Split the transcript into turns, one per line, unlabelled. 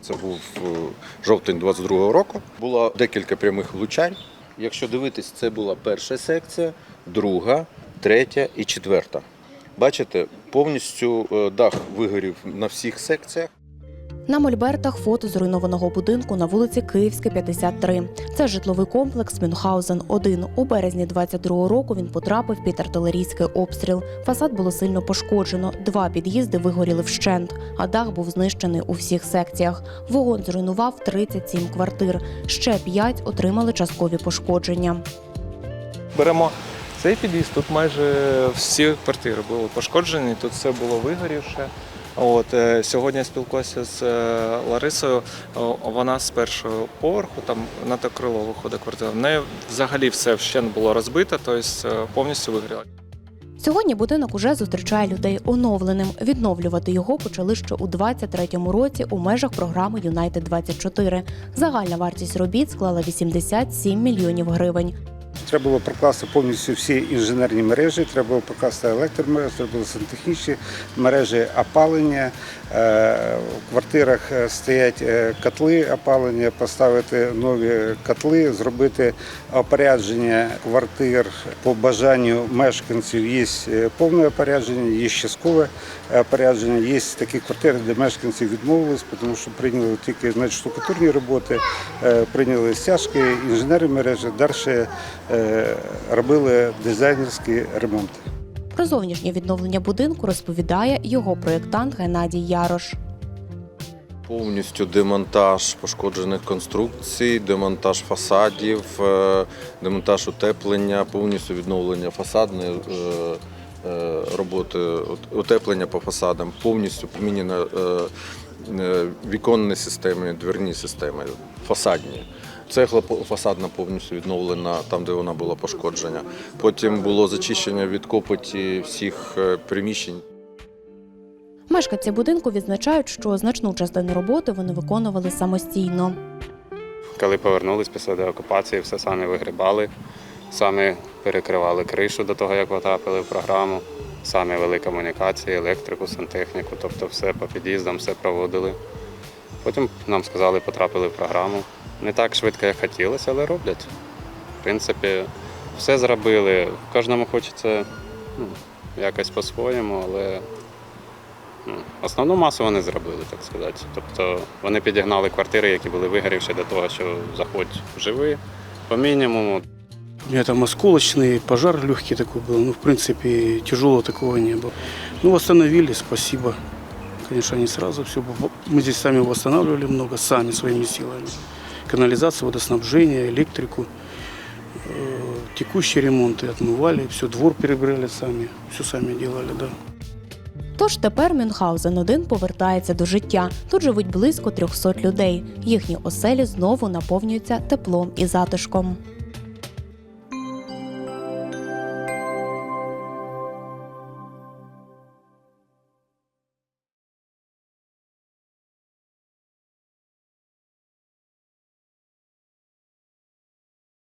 Це був е, жовтень 22-го року. Було декілька прямих влучань. Якщо дивитись, це була перша секція, друга, третя і четверта. Бачите, повністю е, дах вигорів на всіх секціях.
На мольбертах фото зруйнованого будинку на вулиці Київська, 53. Це житловий комплекс Мюнхгаузен 1 У березні 22-го року він потрапив під артилерійський обстріл. Фасад було сильно пошкоджено. Два під'їзди вигоріли вщент, а дах був знищений у всіх секціях. Вогонь зруйнував 37 квартир. Ще п'ять отримали часткові пошкодження.
Беремо цей під'їзд, тут майже всі квартири були пошкоджені, тут все було вигорівше. От, е, сьогодні я спілкувався з е, Ларисою. Вона з першого поверху, там на те крило виходить квартира. В неї взагалі все вщент було розбито, тобто е, повністю вигоріло.
Сьогодні будинок уже зустрічає людей оновленим. Відновлювати його почали ще у 23-му році у межах програми Юнайтед 24 Загальна вартість робіт склала 87 мільйонів гривень.
Треба було прокласти повністю всі інженерні мережі, треба було прокласти електромережі, треба було сантехнічні мережі опалення. Е, В квартирах е, стоять е, котли опалення, поставити нові котли, зробити опорядження квартир по бажанню мешканців. Є повне опорядження, є часткове опорядження. Є такі квартири, де мешканці відмовились, тому що прийняли тільки значить, штукатурні роботи, прийняли стяжки, інженерні мережі, далі робили дизайнерські ремонти.
Про зовнішнє відновлення будинку розповідає його проєктант Геннадій Ярош.
Повністю демонтаж пошкоджених конструкцій, демонтаж фасадів, е, демонтаж утеплення, повністю відновлення фасадної е, е, роботи, утеплення по фасадам, повністю поміняно е, е, віконні системи, дверні системи, фасадні. Цегла фасадна повністю відновлена там, де вона була пошкоджена. Потім було зачищення від копоті всіх е, приміщень.
Мешканці будинку відзначають, що значну частину роботи вони виконували самостійно.
Коли повернулись після деокупації, все самі вигрібали, самі перекривали кришу до того, як потрапили в програму, самі вели комунікації, електрику, сантехніку, тобто все по під'їздам, все проводили. Потім нам сказали, потрапили в програму. Не так швидко, як хотілося, але роблять. В принципі, все зробили. Кожному хочеться ну, якось по-своєму, але ну, основну масу вони зробили, так сказати. Тобто вони підігнали квартири, які були вигорівші до того, що заходь живи по мінімуму.
У меня там осколочный пожар легкий такой был. Ну, в принципе, тяжелого такого не было. Ну, восстановили, спасибо. Конечно, не сразу все. Мы здесь сами восстанавливали много, сами своими силами. Канализацию, водоснабжение, электрику, э, текущие ремонты отмывали, все, двор перебрали сами, все сами делали, да.
Тож тепер Мюнхгаузен 1 повертається до життя. Тут живуть близько 300 людей. Їхні оселі знову наповнюються теплом і затишком.